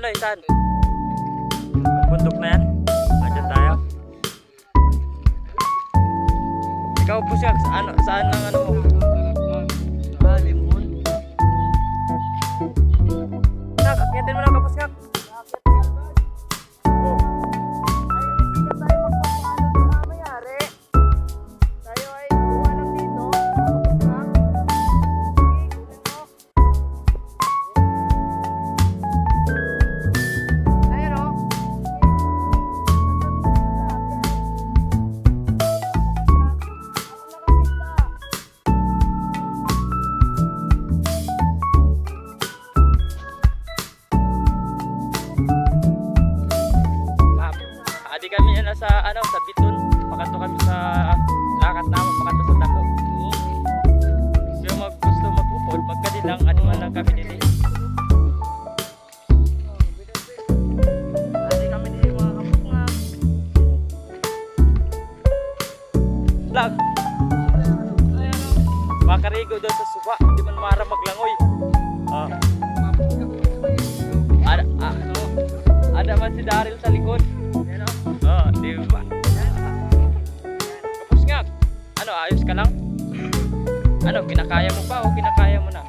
ano, isan? Bundok na yan? Andyan tayo. Ikaw po siya, sa ano, saan ang ano mo? Kami na sa ano sa Biton. Pakato kami sa lakat naman pakato sa dako. Pero mag gusto mag-upod, magkadilang ano man lang kami dili. Kapungag. Lag. Makarigo doon sa suba, di man mara maglangoy. Ah. Ada, ah, ano, ada man si Daryl sa likod. Yan o. Oh, di ba? Kapos nga. Ano, ayos ka lang? Ano, kinakaya mo pa o kinakaya mo na?